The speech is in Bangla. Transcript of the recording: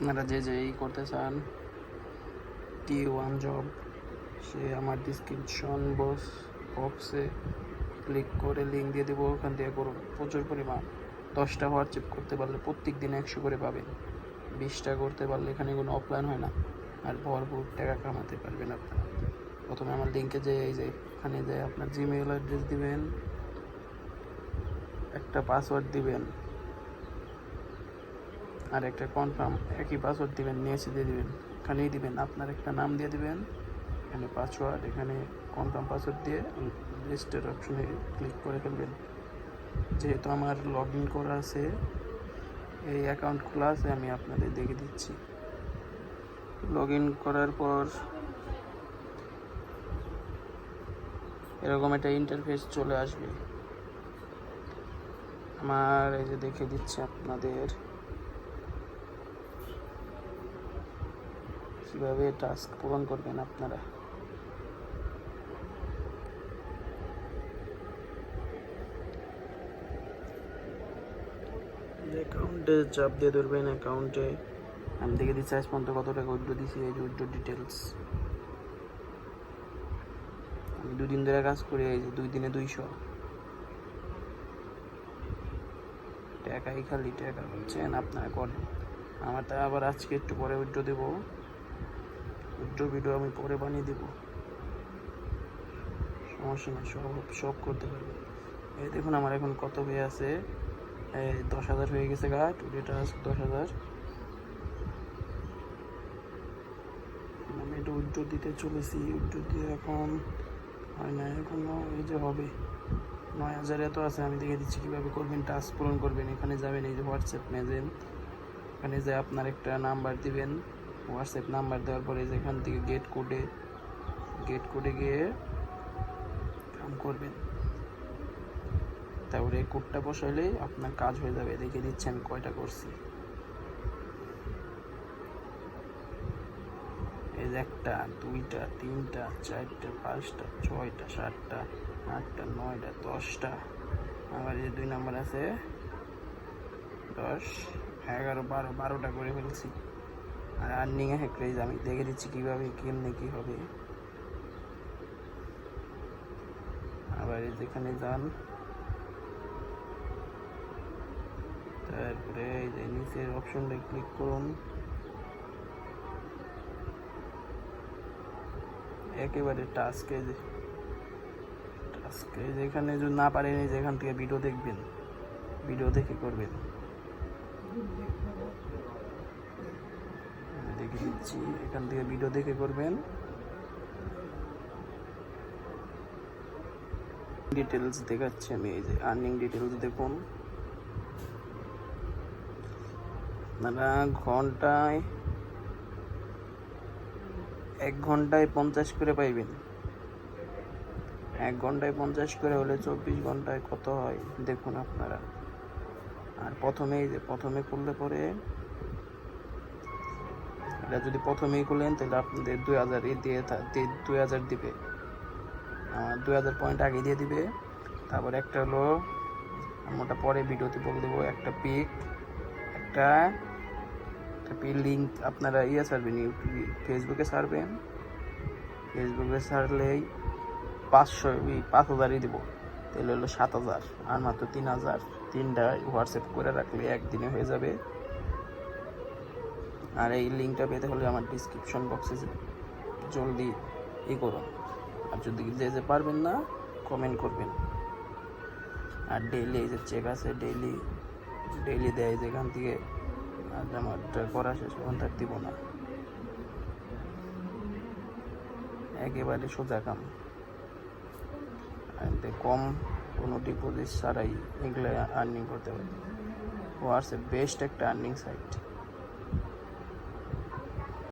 আপনারা যে যে এই করতে চান টি ওয়ান জব সে আমার ডিসক্রিপশন বক্স বক্সে ক্লিক করে লিঙ্ক দিয়ে দেবো, ওখান থেকে করুন প্রচুর পরিমাণ দশটা হোয়াটসঅ্যাপ করতে পারলে প্রত্যেক দিন একশো করে পাবেন। বিশটা করতে পারলে এখানে কোনো অফলাইন হয় না। আর ভরপুর টাকা কামাতে পারবেন আপনারা। প্রথমে আমার লিঙ্কে যে এই যে এখানে যে আপনার জিমেইল অ্যাড্রেস দিবেন, একটা পাসওয়ার্ড দিবেন। আর একটা কনফার্ম একই পাসওয়ার্ড দিবেন, নিয়ে এসে দিয়ে দিবেন। এখানেই দিবেন, আপনার একটা নাম দিয়ে দিবেন, এখানে পাসওয়ার্ড এখানে কনফার্ম পাসওয়ার্ড দিয়ে লিস্টের অপশনে ক্লিক করে ফেলবেন। যেহেতু আমার লগ ইন করা আছে, এই অ্যাকাউন্ট খোলা আছে, আমি আপনাদের দেখে দিচ্ছি। লগ ইন করার পর এরকম একটা ইন্টারফেস চলে আসবে। আমার এই যে দেখে দিচ্ছি আপনাদের। কীভাবে টাস্ক পূরণ করবেন আপনারা? অ্যাকাউন্টে চাপ দিয়ে ধরবেন অ্যাকাউন্টে আমি দেখে দিচ্ছি আজ পর্যন্ত কত টাকা উইড্রো দিছি এই যে উইড্রো ডিটেলস আমি দুদিন ধরে কাজ করি এই যে দুই দিনে দুইশো। টাকাই খালি টাকা বুঝছেন আপনারা করেন। আমার তা আবার আজকে একটু পরে উইড্রো দেবো। উইড্রো ভিডিও আমি পরে বানিয়ে দেবো। সমস্যা নেই, সব সব করতে পারবে। এই দেখুন আমার এখন কত হয়ে আছে? দশ হাজার হয়ে গেছে গা টুডেটা আছে দশ হাজার। আমি এটা উইড্রো দিতে চলেছি উইড্রো দিয়ে এখন হয় না, এখনও এই যে হবে। নয় হাজার এত আছে, আমি দেখে দিচ্ছি কীভাবে করবেন, টাস্ক পূরণ করবেন। এখানে যাবেন, এই যে হোয়াটসঅ্যাপ মেসেজ এখানে যে আপনার একটা নাম্বার দিবেন। হোয়াটসঅ্যাপ নাম্বার দেওয়ার পরে যে এখান থেকে গেট কোডে গেট কোডে গিয়ে কাম করবেন। তারপরে কোডটা বসাইলে আপনার কাজ হয়ে যাবে। দেখে দিচ্ছি আমি কয়টা করছি। এই একটা, দুইটা, তিনটা, চারটা, পাঁচটা, ছয়টা, সাতটা, আটটা, নয়টা, দশটা। আবার যে দুই নাম্বার আছে, দশ, এগারো, বারো, বারোটা করে ফেলছি। আর আর্নিংয়ে হ্যাকরেজ আমি দেখে দিচ্ছি কীভাবে, কেমনে কী হবে। আবার যেখানে যান, তারপরে এই যে নিচের অপশনটা ক্লিক করুন। একেবারে টাস্কে যে টাস্কে যেখানে যদি না পারেন, এই যে এখান থেকে ভিডিও দেখবেন। ভিডিও দেখে করবেন। দেখে দিচ্ছি। এখান থেকে ভিডিও দেখে করবেন। ডিটেলস দেখাচ্ছি আমি এই যে আর্নিং ডিটেলস দেখুন। আপনারা ঘন্টায় এক ঘন্টায় পঞ্চাশ করে পাইবেন। এক ঘন্টায় পঞ্চাশ করে হলে চব্বিশ ঘন্টায় কত হয়? দেখুন আপনারা। আর প্রথমেই যে, প্রথমে করলে পরে এটা যদি প্রথমেই করলেন তাহলে আপনাদের দুই হাজার এ দিয়ে দুই হাজার দিবে। দুই হাজার পয়েন্ট আগে দিয়ে দিবে। তারপর একটা হলো ওটা পরে ভিডিওতে বলে দেবো, একটা পিক একটা একটা পিক লিঙ্ক আপনারা ইয়ে ইউটিউবে ফেসবুকে ছাড়বেন। ফেসবুকে ছাড়লেই পাঁচশো পাঁচ হাজারই দেবো। তাহলে হলো সাত হাজার। আর মাত্র তিন হাজার। তিনটা হোয়াটসঅ্যাপ করে রাখলে একদিনে হয়ে যাবে। আর এই লিঙ্কটা পেতে হলে আমার ডিসক্রিপশন বক্সে জলদি ই করুন আর যদি যে যে পারবেন না কমেন্ট করবেন। আর ডেইলি এই যে চেক আছে ডেইলি ডেইলি দেয় যেখান থেকে আর আমারটা করা শেষ, ওখান তার দিব না। একেবারে সোজা কাম। কম কোনো ডিপোজিট ছাড়াই এগুলো আর্নিং করতে পারি হোয়াটসঅ্যাপ বেস্ট একটা আর্নিং সাইট